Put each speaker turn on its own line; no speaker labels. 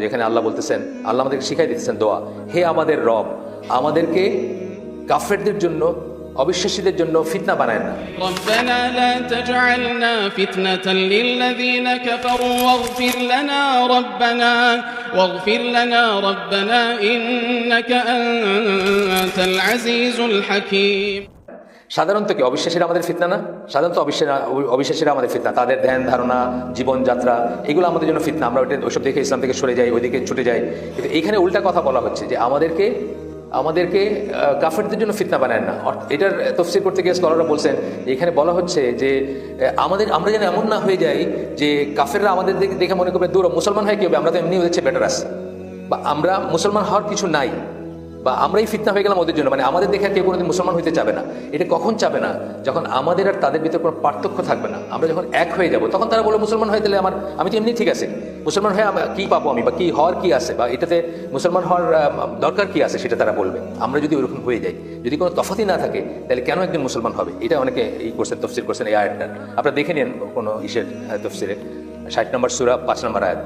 যেখানে আল্লাহ বলতেছেন আল্লাহ আমাদেরকে শিখাই দিতেছেন দোয়া হে আমাদের রব আমাদেরকে কাফেরদের জন্য অবিশ্বাসীদের জন্য ফিতনা বানায় না
ربنا لا تجعلنا فتنة للذين كفروا واغفر لنا ربنا واغفر لنا ربنا إنك أنت العزيز الحكيم
সাধারণত কি অবিশ্বাসীরা আমাদের ফিতনা না? সাধারণত অবিশ্বাসীরা অবিশ্বাসীরা আমাদের ফিতনা। তাদের ধ্যান, ধারণা, জীবনযাত্রা, এগুলো আমাদের জন্য ফিতনা। আমরা ওইটা ওইসব দেখে ইসলাম থেকে সরে যাই, ওইদিকে ছুটে যাই। কিন্তু এইখানে উল্টা কথা বলা হচ্ছে যে আমাদেরকে আমাদেরকে কাফেরদের জন্য ফিতনা বানায় না। এটার তফসির করতে গিয়ে স্কলাররা বলছেন, এখানে বলা হচ্ছে যে আমাদের, আমরা যেন এমন না হয়ে যাই যে কাফেররা আমাদের দেখে- মনে করবে, দূর, মুসলমান হয় কি হবে? আমরা তো এমনি হচ্ছে বেটার আছি। বা, আমরা মুসলমান হওয়ার কিছু নাই। বা আমরাই ফিতনা হয়ে গেলাম ওদের জন্য। মানে আমাদের দেখে কেউ কোনোদিন মুসলমান হইতে চাবে না। এটা কখন চাবে না? যখন আমাদের আর তাদের ভিতরে কোনো পার্থক্য থাকবে না। আমরা যখন এক হয়ে যাব, তখন তারা বলে মুসলমান হয়ে তাহলে আমার, আমি তো এমনি ঠিক আছে। মুসলমান হয়ে কি পাবো আমি? বা কি হওয়ার কি আছে? বা এটাতে মুসলমান হওয়ার দরকার কি আছে? সেটা তারা বলবে। আমরা যদি ওরকম হয়ে যাই, যদি কোনো তফাতি না থাকে, তাহলে কেন একজন মুসলমান হবে? এটা অনেকে এই করছেন তফসির করছেন, এই আয়াতটা। আপনারা দেখে নিন কোনো ইসের তফসিরে ষাট নম্বর সুরা, পাঁচ নম্বর আয়াত।